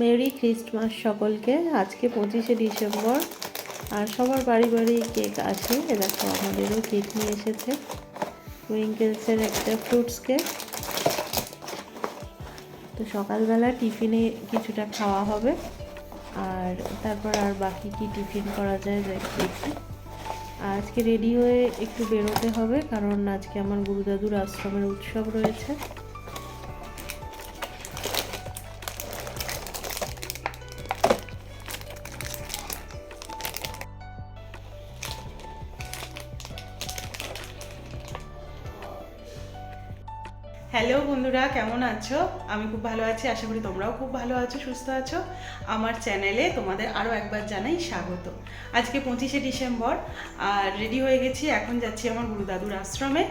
Mary Christmas সকলকে। আজকে পঁচিশে ডিসেম্বর, আর সবার বাড়ি বাড়ি কেক আছে এ দেখো, আমাদেরও কেক নিয়ে এসেছে। উইঙ্কেলসের একটা ফ্রুটস কেক। তো সকালবেলা টিফিনে কিছুটা খাওয়া হবে। আর তারপর আর বাকি কি টিফিন করা যায় দেখি। আজকে রেডি হয়ে একটু বেরোতে হবে, কারণ আজকে আমার গুরুদাদুর আশ্রমের উৎসব রয়েছে। কেমন আছো? আমি খুব ভালো আছি, আশা করি তোমরাও খুব ভালো আছো, সুস্থ আছো। আমার চ্যানেলে তোমাদের আরও একবার জানাই স্বাগত। আজকে পঁচিশে ডিসেম্বর, আর রেডি হয়ে গেছি, এখন যাচ্ছি আমার গুরুদাদুর আশ্রমে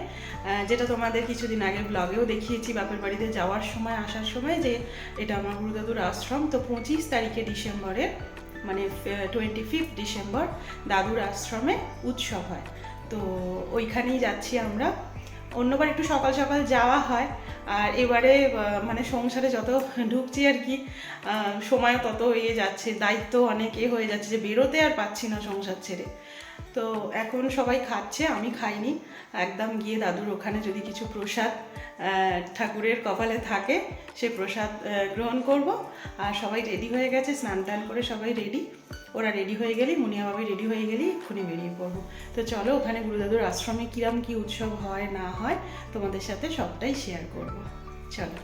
যেটা তোমাদের কিছুদিন আগের ব্লগেও দেখিয়েছি, বাপের বাড়িতে যাওয়ার সময়, আসার সময় যে এটা আমার গুরুদাদুর আশ্রম। তো পঁচিশ তারিখে ডিসেম্বরের মানে টোয়েন্টি ফিফথ ডিসেম্বর দাদুর আশ্রমে উৎসব হয়। তো ওইখানেই যাচ্ছি আমরা। অন্যবার একটু সকাল সকাল যাওয়া হয় আর এবারে মানে সংসারে যত ঢুকছি আর কি সময় তত এগিয়ে যাচ্ছে, দায়িত্ব অনেক এ হয়ে যাচ্ছে যে বেরোতে আর পাচ্ছি না সংসার ছেড়ে। তো এখন সবাই খাচ্ছে, আমি খাইনি। একদম গিয়ে দাদুর ওখানে যদি কিছু প্রসাদ ঠাকুরের কপালে থাকে, সে প্রসাদ গ্রহণ করব। আর সবাই রেডি হয়ে গেছে, স্নান টান করে সবাই রেডি ওরা রেডি হয়ে গেলেই মুনিয়া বাবি রেডি হয়ে গেলেই এক্ষুনি বেরিয়ে পড়ব। তো চলো ওখানে গুরুদাদুর আশ্রমে কিরম কি উৎসব হয়, না হয়, তোমাদের সাথে সবটাই শেয়ার করব। চলো।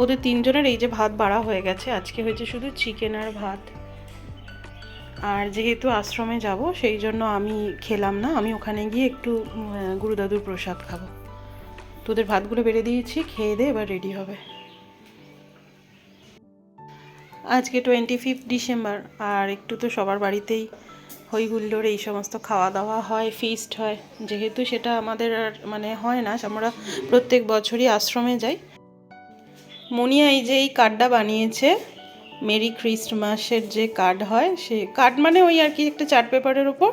ওদের তিনজনের এই যে ভাত বাড়া হয়ে গেছে, আজকে হয়েছে শুধু চিকেন আর ভাত। আর যেহেতু আশ্রমে যাব, সেই জন্য আমি খেলাম না। আমি ওখানে গিয়ে একটু গুরুদাদুর প্রসাদ খাব। তোদের ভাতগুলো বেড়ে দিয়েছি, খেয়ে দে, এবার রেডি হবে। আজকে টোয়েন্টি ফিফথ ডিসেম্বর, আর একটু তো সবার বাড়িতেই হই হুল্লোড় এই সমস্ত খাওয়া দাওয়া হয় ফিস্ট হয়। যেহেতু সেটা আমাদের আর মানে হয় না, আমরা প্রত্যেক বছরই আশ্রমে যাই। মনিয়া এই যে এই কার্ডটা বানিয়েছে মেরি ক্রিস্টমাসের যে কার্ড হয়, সে কার্ড মানে ওই আর কি একটা চার্ট পেপারের ওপর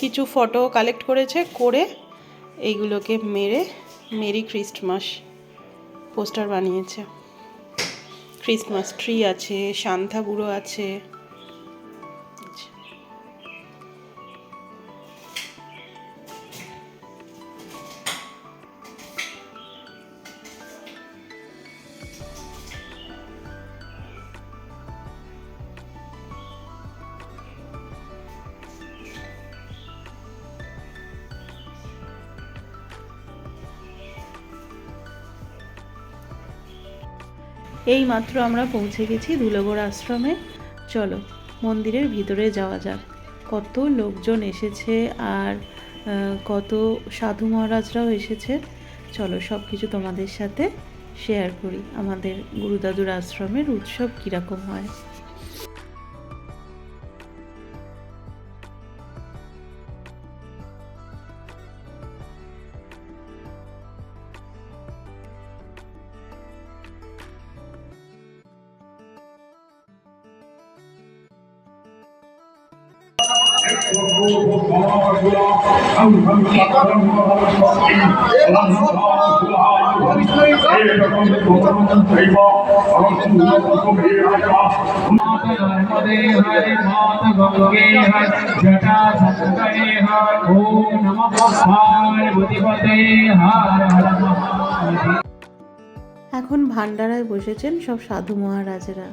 কিছু ফটো কালেক্ট করেছে, করে এইগুলোকে মেরে মেরি ক্রিস্টমাস পোস্টার বানিয়েছে। ক্রিসমাস ট্রি আছে, সান্থা বুড়ো আছে। এই মাত্র আমরা পৌঁছে গেছি ধুলোগড় আশ্রমে। চলো, মন্দিরের ভিতরে যাওয়া যাক। কত লোকজন এসেছে আর কত সাধু মহারাজরাও এসেছে। চলো সব কিছু তোমাদের সাথে শেয়ার করি। আমাদের গুরুদাদুর আশ্রমের উৎসব কীরকম হয়। नर्मदे हरे मात गंगे हरे जटा संगए हर ओम नमः पार्वतीपते हर हर महादेव এখন ভান্ডারায় বসেছেন সব সাধু মহারাজেরা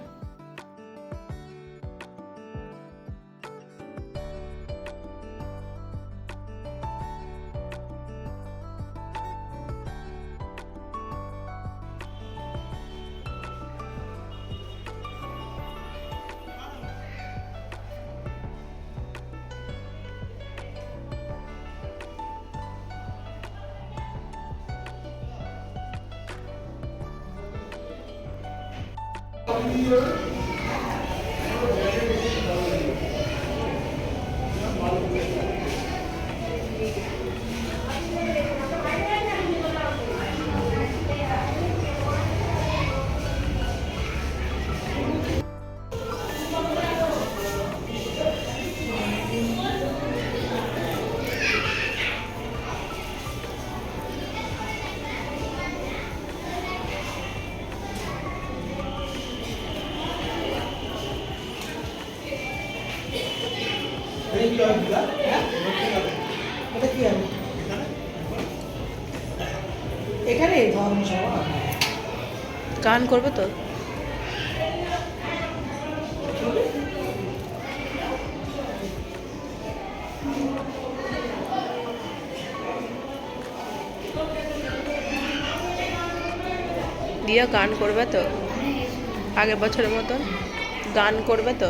এখানে ধর্মসভা গান করবে তো? দিয়া গান করবে তো? আগের বছরের মতন? গান করবে তো?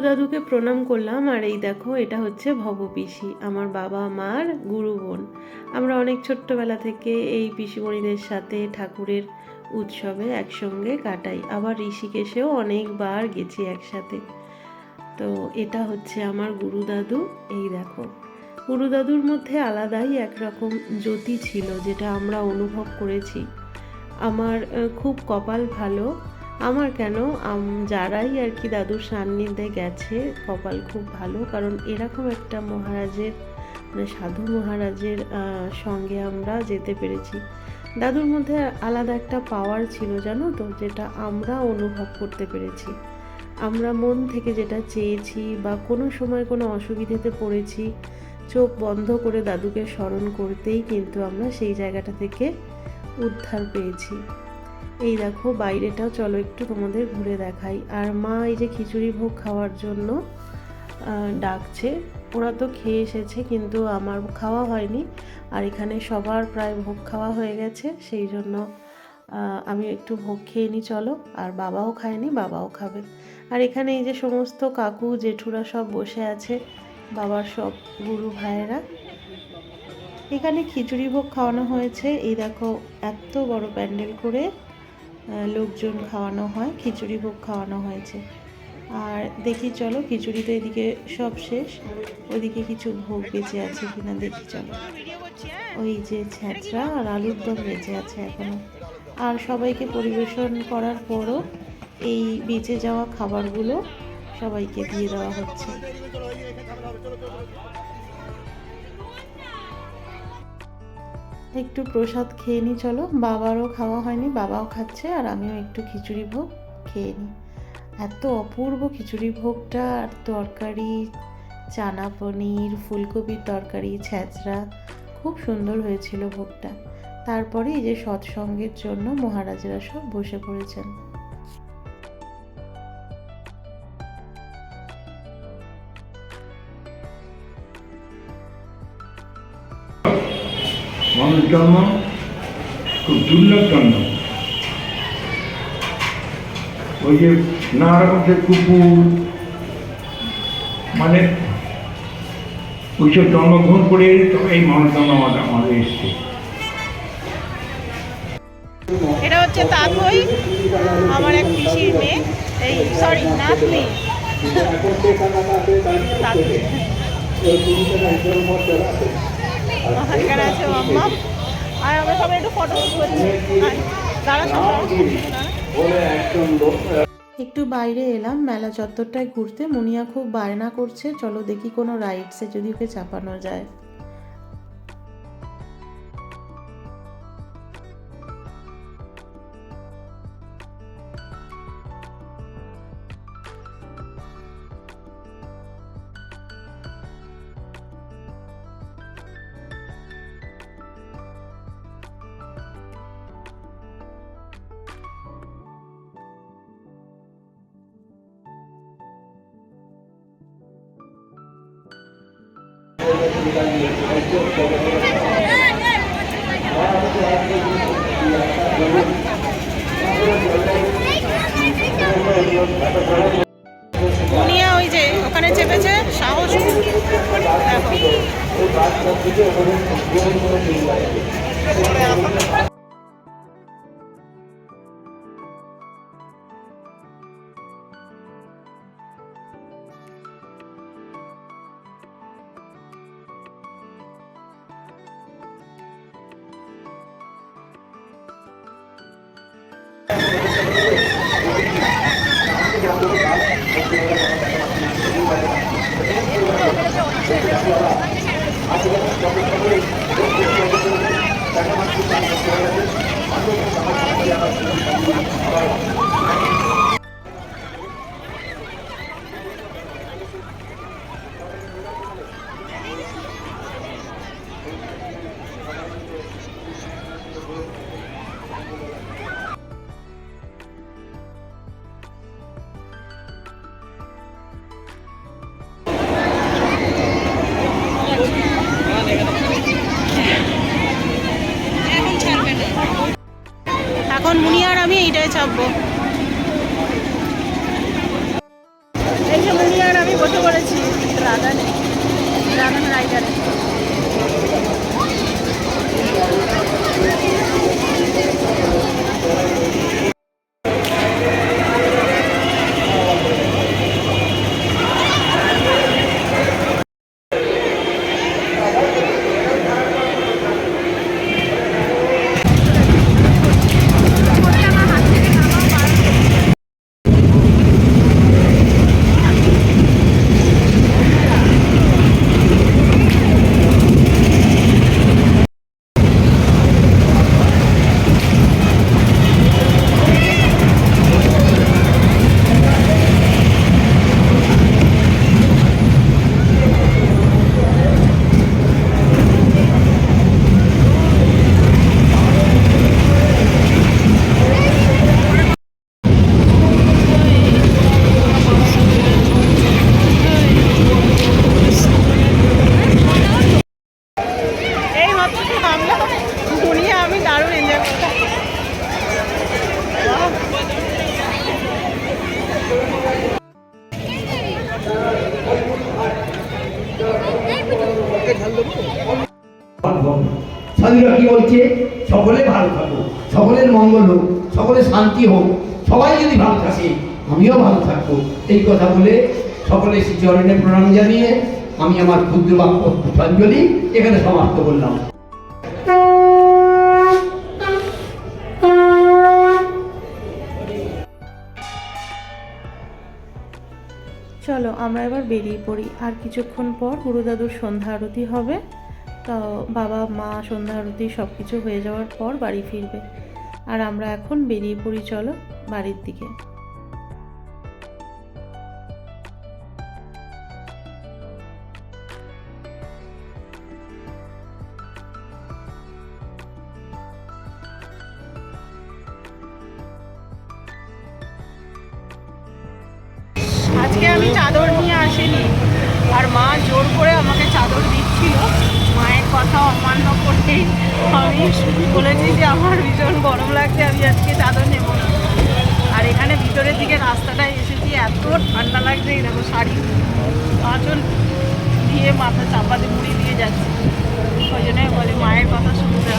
দাদুকে প্রণাম করলাম, আর এই দেখো, এটা হচ্ছে ভবপিসি, আমার বাবা, মার গুরু বোন। আমরা অনেক ছোট্টবেলা থেকে এই পিসিমণিদের সাথে ঠাকুরের উৎসবে একসঙ্গে কাটাই। আবার ঋষিকেশেও অনেকবার গেছি একসাথে। তো এটা হচ্ছে আমার গুরু দাদু এই দেখো। গুরু দাদুর মধ্যে আলাদাই একরকম জ্যোতি ছিল, যেটা আমরা অনুভব করেছি। আমার খুব কপাল ভালো আমার কেন? যারাই আর কি দাদুর সান্নিধ্যে গেছে, কপাল খুব ভালো। কারণ এরকম একটা মহারাজের মানে সাধু মহারাজের সঙ্গে আমরা যেতে পেরেছি। দাদুর মধ্যে আলাদা একটা পাওয়ার ছিল, জানো তো? যেটা আমরা অনুভব করতে পেরেছি। আমরা মন থেকে যেটা চেয়েছি বা কোনো সময় কোনো অসুবিধেতে পড়েছি, চোখ বন্ধ করে দাদুকে স্মরণ করতেই কিন্তু আমরা সেই জায়গাটা থেকে উদ্ধার পেয়েছি। এই দেখো, বাইরেটাও চলো একটু তোমাদের ঘুরে দেখাই। আর মা এই যে খিচুড়ি ভোগ খাওয়ার জন্য ডাকছে। ওরা তো খেয়ে এসেছে, কিন্তু আমার খাওয়া হয়নি। আর এখানে সবার প্রায় ভোগ খাওয়া হয়ে গেছে, সেই জন্য আমি একটু ভোগ খেয়ে নিই, চলো। আর বাবাও খায়নি, বাবাও খাবে। আর এখানে এই যে সমস্ত কাকু, জেঠুরা সব বসে আছে, বাবার সব গুরু ভাইয়েরা। এখানে খিচুড়ি ভোগ খাওয়ানো হয়েছে। এই দেখো, এত বড় প্যান্ডেল করে লোকজন খাওয়ানো হয়, খিচুড়ি ভোগ খাওয়ানো হয়েছে। আর দেখি চলো, খিচুড়ি তো এদিকে সব শেষ। ওইদিকে কিছু ভোগ বেঁচে আছে কিনা দেখি চলো। ওই যে ছ্যাঁচড়া আর আলুর দম বেঁচে আছে এখনও। আর সবাইকে পরিবেশন করার পরও এই বেঁচে যাওয়া খাবারগুলো সবাইকে দিয়ে দেওয়া হচ্ছে। একটু প্রসাদ খেয়ে নিই চলো। বাবারও খাওয়া হয়নি, বাবাও খাচ্ছে, আর আমিও একটু খিচুড়ি ভোগ খেয়ে নিই এত অপূর্ব খিচুড়ি ভোগটা, আর তরকারি, চানা পনির, ফুলকপির তরকারি ছ্যাঁচড়া খুব সুন্দর হয়েছিল ভোগটা। তারপরে এই যে সৎসঙ্গের জন্য মহারাজেরা সব বসে পড়েছেন। মানুষ জন্ম খুব দুর্লভ জন্ম ওই যে নানা রকম সে কুকুর মানে ওইসব জন্মগ্রহণ করে তবে এই মানুষ জন্ম আমাদের আমাদের এসছে। এটা হচ্ছে তাঁতই আমার এক পিসির মেয়ে। এই সরি নাতনি। একটু বাইরে এলাম, মেলা চত্বরটায় ঘুরতে। মুনিয়া খুব বায়না করছে। চলো দেখি কোনো রাইডসে যদি ওকে চাপানো যায়। মুনিয়া ওই যে ওখানে চেপেছে সাহস দেখো। এখন আমি সকলের শান্তি হোক, সবাই যদি ভালো থাকে, আমিও ভালো থাকব। এই কথা বলে সকলে শ্রীচরণে প্রণাম জানিয়ে আমি আমার ক্ষুদ্র বাক্য এখানে সমাপ্ত করলাম। চলো, আমরা এবার বেরিয়ে পড়ি। আর কিছুক্ষণ পর গুরুদাদুর সন্ধ্যা আরতি হবে। তো বাবা, মা, সন্ধ্যা আরতি সব কিছু হয়ে যাওয়ার পর বাড়ি ফিরবে। আর আমরা এখন বেরিয়ে পড়ি, চলো বাড়ির দিকে। আজকে আমি চাদর নিয়ে আসিনি, আর মা জোর করে আমাকে চাদর দিচ্ছিল। মায়ের কথা অমান্য করে আমি বলেছি যে আমার ভীষণ গরম লাগছে, আমি আজকে চাদর নেব না। আর এখানে ভিতরের দিকে রাস্তাটায় এসেছি, এত ঠান্ডা লাগছে দেখো শাড়ি আঁচল দিয়ে মাথা চাপাতে মুড়ি দিয়ে যাচ্ছে। ওই জন্য বলে মায়ের কথা শুনতে